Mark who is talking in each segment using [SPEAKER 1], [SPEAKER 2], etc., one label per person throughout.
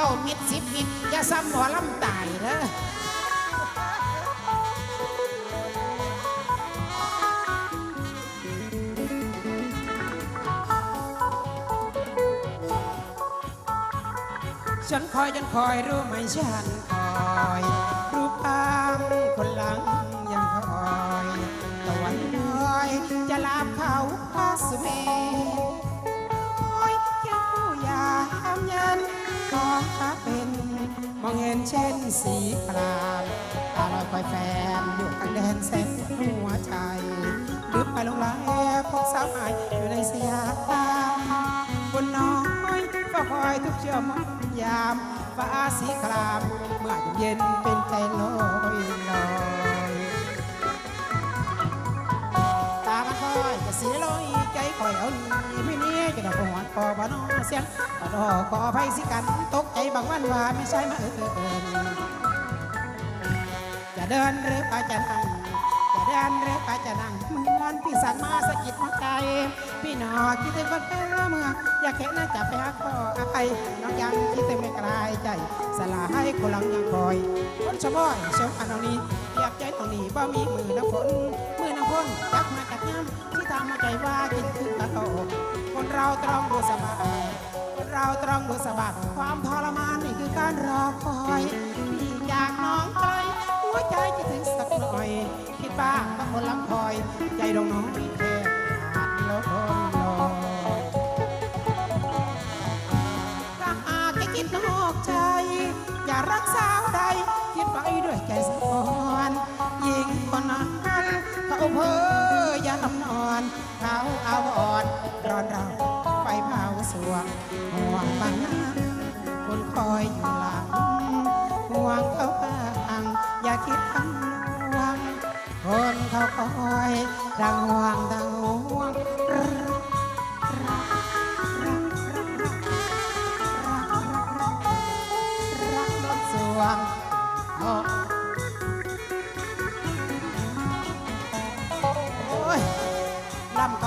[SPEAKER 1] ก้ามิดสิบมิดอย่าซ้ำหมอลำตายเด้อฉันคอยฉันคอยรู้ไหมฉันคอยรูปตามคนหลังยังคอยตะวันลอยจะลาบเขาพาสุเมคอยยังผู้ยามยัน ขอข้าเป็นมองเห็นเช่นสีครามตาลอยคอยแฟนอยู่ทางแดนแสนหัวใจลืมไปลงไหลพบสาวใหม่อยู่ในสยามบนน้อยก็คอยทุกเชื่อมยามฟ้าสีคราม เมื่อเย็นเป็นใจลอยลอย บ้านอเสียงบ้านอขอไฟสิกันตกใจบางวันว่าไม่ใช่มาเอิญจะเดินหรือไปจะนั่งจะเดินหรือไปจะนั่งเหมือนพี่สั่งมาสะกิดหัวใจ พี่หนอคิดถึงคนแก่เมื่ออยากเห็นน้าจับไปหาพ่อไอ้น้องยังคิดถึงไม่กลายใจ สลายคนหลังยังคอยคนชะบ่อยเชมอันนี้เรียบใจตรงนี้บ่มีมือน้ำฝน คนจักมาจากน้ำที่ทำมาใจว่ากินคือกระโตกคนเราต้องดูสบายคนเราตรองดูสบายความทรมานนี่คือการรอคอยพี่จากน้องไกลหัวใจจะถึงสักหน่อย คิดบ้างบางคนลำคอย ใจดวงน้อยแค่ขาาเอาอ่อนร้อนเราไฟเผาสวงห่วงบางน้ำคนคอยอยู่หลังห่วงเขาบ้างอย่าคิดทั้งห่วงคนเขาคอยดังห่วงดังห่วง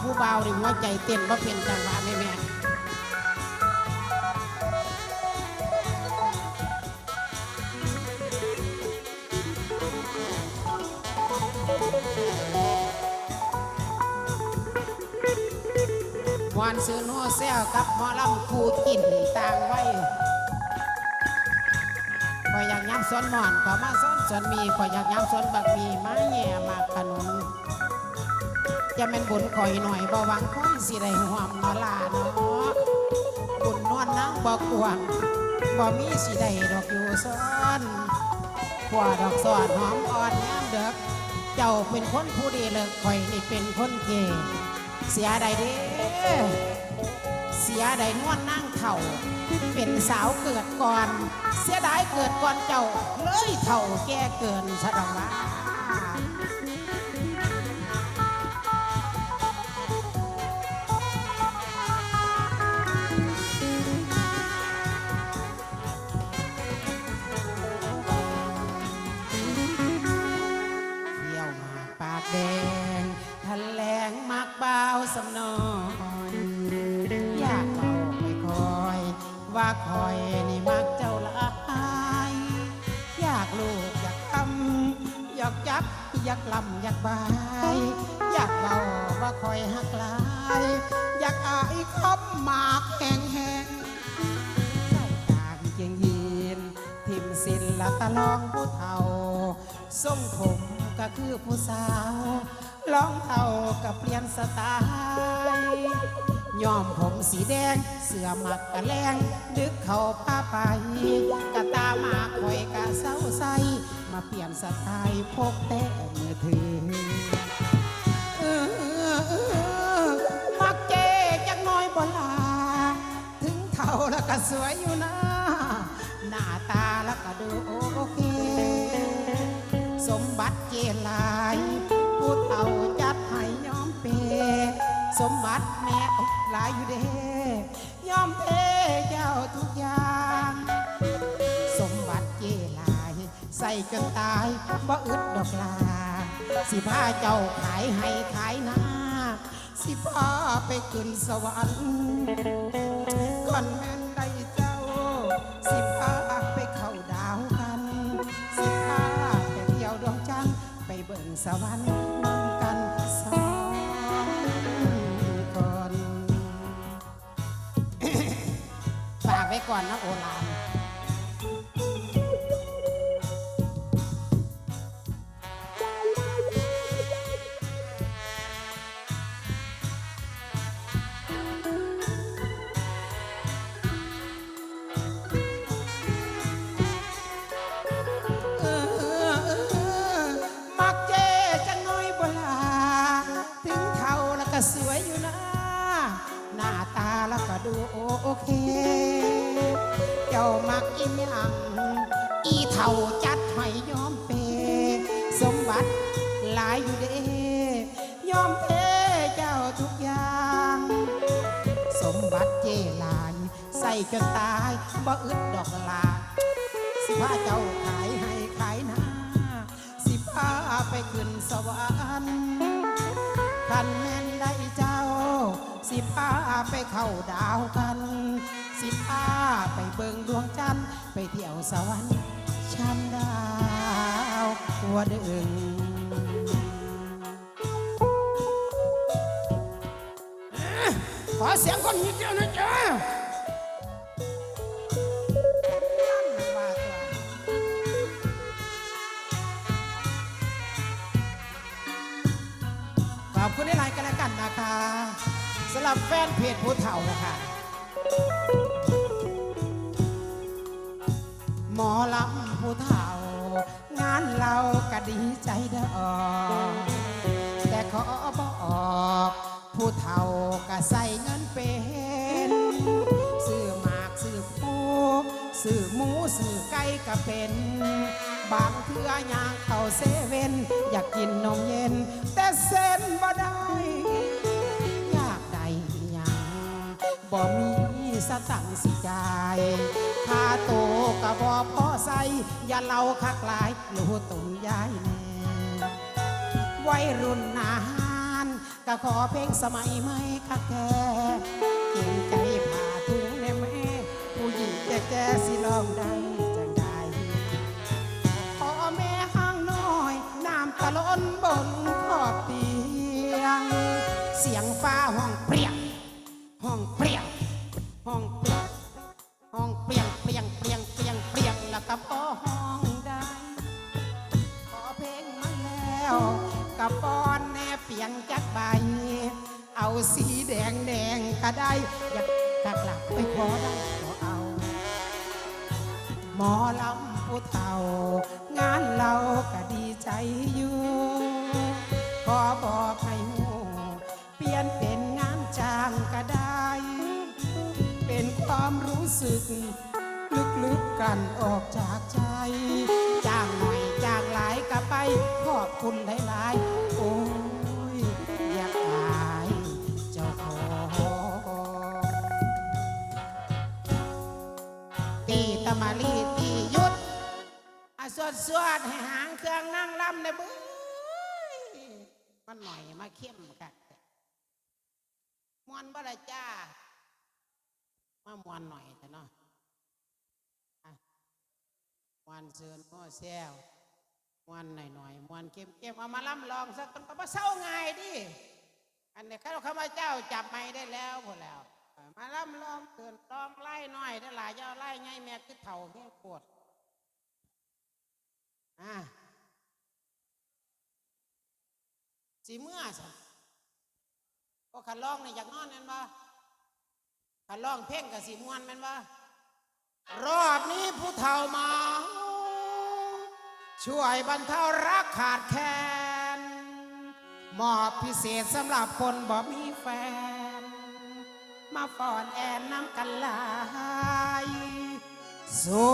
[SPEAKER 1] ผู้เบาวดิหัวใจเต้นว่าเป็นจังหวะแม่แม่มวนซื้อโนเซลกับหมอลำคูกินต่างไว้พอยอยากย้ำสวนหมอนขอมาสวนสวนมีขอยอยากย้ำสวนบักมีมาแย่มากขนุน จะเป็นบุญคอยหน่อยบ่หวังคอยสิได้ห่วมนอลาเนาะบุญนวลนางบ่กวางบ่มีสิได้ดอกอยู่ซ้อนขวาดอกสอนหอมอ่อนยามเด็กเจ้าเป็นคนผู้ดีเลิกคอยนี่เป็นคนเกย์เสียใดเด้เสียใดนวลนั่งเถ่าเป็นสาวเกิดก่อน เสียดายเกิดก่อนเจ้าเลยเถ่าแก่เกินสะดองว่า ว่าคอยนี่มักเจ้าหลายอยากลูกอยากทำอยากจับอยากลำอยากบาย อยากเบาว่าคอยหักลาย อยากอายคบหมากแห้งแห้งๆใส่กางเกียงยีนทิมสินละตะลองผู้เฒ่าทรงผมก็คือผู้สาว ลองเท่ากับเปลี่ยนสไตล์ ย้อมผมสีแดง เสื้อหมักกะแลงดึกเขาผ้าไปกะตามาคอยกะเศร้าใสมาเปลี่ยนสไตล์พกแต่มือถือเออเออมักเจจักน้อยบ่ลา ถึงเท่าแล้วก็สวยอยู่นะ หน้าตาแล้วก็ดูโอเค สมบัติเจหลายผู้เฒ่าให้ยอมเปย์ สมบัติแม่หลายอยู่เด้ยอมเทเจ้าทุกอย่าง สมบัติเจหลาย ใส่จนตายบ่อึดดอกลา สิพาเจ้าขายให้ขายหน้า สิพาไปขึ้นสวรรค์ก่อนแม่นไดเจ้า สิพาไปเข้าดาวกัน สิพาไปเที่ยวดวงจันทร์ไปเบิ่งสวรรค์ ฝากไจนตายบ่อึดดอกลา สิพาเจ้าขายให้ขายหน้า สิพาไปขึ้นสวรรค์คันแม่นได้เจ้า สิพาไปเข้าดาวกัน สิพาไปเบิงดวงจันทร์ไปเที่ยวสวรรค์ชั้นดาวหัวดึงขอเสียงคนหิดเดียวนะจ๊ะ คุณในไลน์กันแล้วกันนะคะสำหรับแฟนเพจผู้เฒ่านะคะหมอลำผู้เฒ่า งานเราก็ดีใจเด้อแต่ขอบอกผู้เฒ่าก็ใส่เงินเป็นซื้อหมากซื้อปูซื้อหมูซื้อไก่ก็เป็น บางเทื่อยางเข้าเซเว่นอยากกินนมเย็น แต่เส้นบ่ได้ อยากได้อิหยังบ่มีสตังค์สิจ่ายค่าโตก็บ่พอใส่อย่าเล่าคักหลายรู้ตุ่มยายแน่วัยรุ่นนานก็ขอเพลงสมัยใหม่คักแท้เก่งใจผ่าถุงในแม่ผู้หญิงแก่ๆสิลองได้ เอาสีแดงแดงก็ได้ อยากกะกลับไปขอได้ขอเอา หมอลำผู้เฒ่า งานเราก็ดีใจอยู่ ขอบอกให้หูเปลี่ยนเป็นงานจ้างก็ได้ เป็นความรู้สึก ลึกๆกันออกจากใจ จ้างหน่อยจ้างหลายก็ไป ขอบคุณหลาย มันหน่อยมาเข้มกันมวนบ่ได้จ้ามามวนหน่อยแต่เนาะอะมวนเสือนก็แซวมวนหน่อยหน่อยๆมวนเข้มเข้มๆเอามาล่ำลองสักคนก็มาเศร้าไงายดิอันนี้ข้าข้าพเจ้าจับไม่ได้แล้วพอแล้ว มาล่ำลองเตือนลองไล่หน่อยได้หลายเจ้าไล่ไงแม่คือเถ่าแม่ปวดอะ สีเมื่อสิก็ขันลองนี่อยากนอนนั่นบ่ถ้าร้องเพลงกับสีมวนแมันว่ารอบนี้ผู้เฒ่ามา ช่วยบรรเทารักขาดแคลนมอบพิเศษสำหรับคนบ่มีแฟน มาฟอนแอนน้ำกันลายสู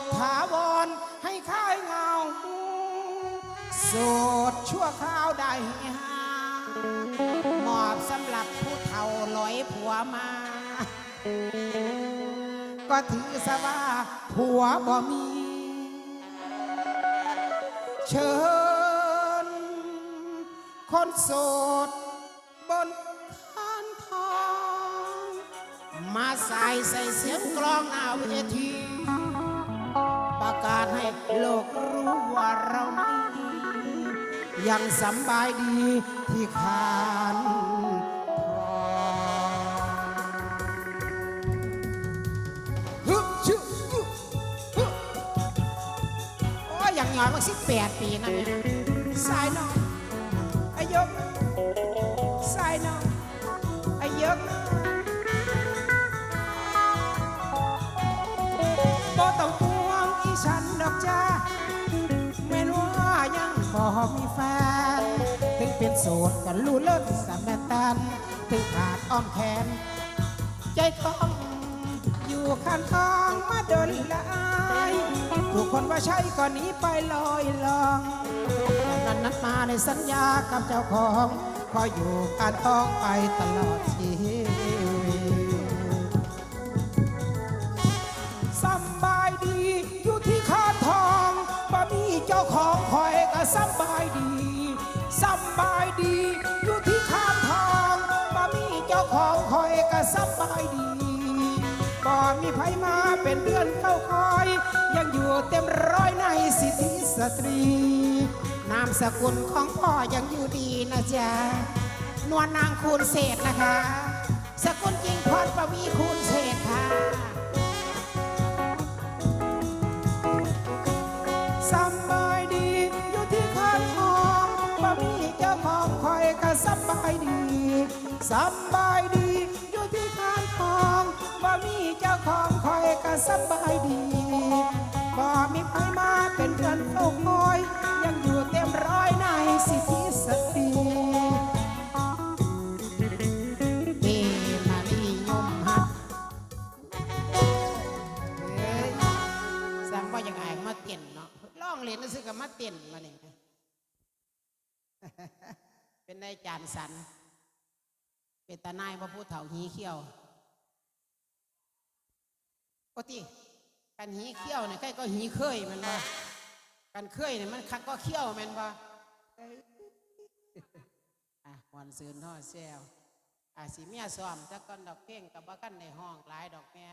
[SPEAKER 1] ตรถาวรให้ค่ายงา สูตรชั่วคราวได้หามอบสำหรับผู้เฒ่าลอยผัวมา ก็ถือซะว่าผัวบ่มี เชิญ คนโสดบนคานทอง มาใส่ใส่เสียงกลองหน้าเวที ประกาศให้โลกรู้ว่าเรานี้ยังสำบายดีที่คานทองฮึชึโอ้ยอย่างน้อยมันสิบแปดปีนะเนี่ยสายน้องไอ้ยกสายน้องไอ้ยก มีแฟนถึงเป็นโสดกันรู้เลิศสามแม่ตันถึงขาดอ้อมแขน ใจต้องอยู่ข้างทางมาเดินละอายทุกคนว่าใช่ก่อนนี้ไปลอยลองนั้นนั้นมาในสัญญากับเจ้าของขอยอยู่การต้องไปตลอดชีวิต บ่มีไผมาเป็นเดือนเข้าคอย ยังอยู่เต็มร้อยในสิทธิสตรี นามสกุลของพ่อยังอยู่ดีนะจ๊ะนวลนางคูณเศษนะคะ สกุลจริงพรประวีคูณเศษค่ะสบายดีอยู่ที่ข้างทองบ่มีเจ้าของคอยก็สบายดีสบายดีอยู่ที่ข้างทอง บ่มีเจ้าของคอยก็สบายดีบ่มีใครมาเป็นเพื่อนเฝ้าคอย ยังอยู่เต็มร้อยในสิทธิสตรีเอมาลียมฮักเอ้ยสั่งว่าอย่างไงมาเต้นเนาะร้องเรียนนั่นสิกับมาเต้นมาเนี่ยเป็นนายจานสันเป็นตานายว่าผู้เฒ่าหีเขี้ยว กติกันหีเขี้ยวเนี่ยใกล้ก็หีเคยแมันว่ากันเคยเนี่ยมันคักก็เขี้ยวแมันว่าอะหวันซืนท่อแซวอะสีเมียซ้อมแต่ก่อนดอกเพ่งกับบ้ากันในห้องหลายดอกแม่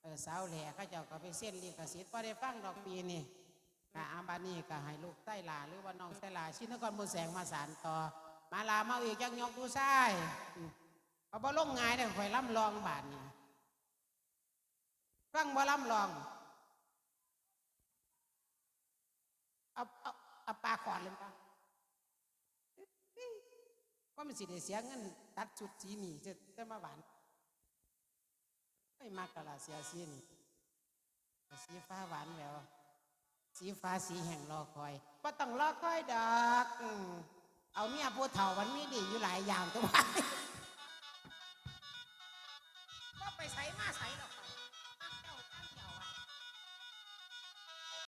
[SPEAKER 1] เออสาวแหล่เขาเจ้าก็ไปเส้นลิขสิทธิ์พอได้ฟังดอกปีนี่กะอาบานี่ก็ให้ลูกไต้หลาหรือว่าน้องไต้หลาชินกรมูแสงมาสารต่อ มาลามาอีกยังยกผู้ชายอืมเอาบ่ลงง่ายได้ค่อยล่ำลองบาทนี่ ฟังบ่ล่ำลองเอาเอาเอาปลาขอดเลยปะก็มันสิได้เสียเงินตัดชุดสีนี่จะจะมาหวานไม่มากกะละเสียสีนี่สีฟ้าหวานแหววสีฟ้าสีแห่งรอคอยก็ต้องรอคอยดอกเอาเมียผู้เฒ่ามันมีดีอยู่หลายอย่างตัว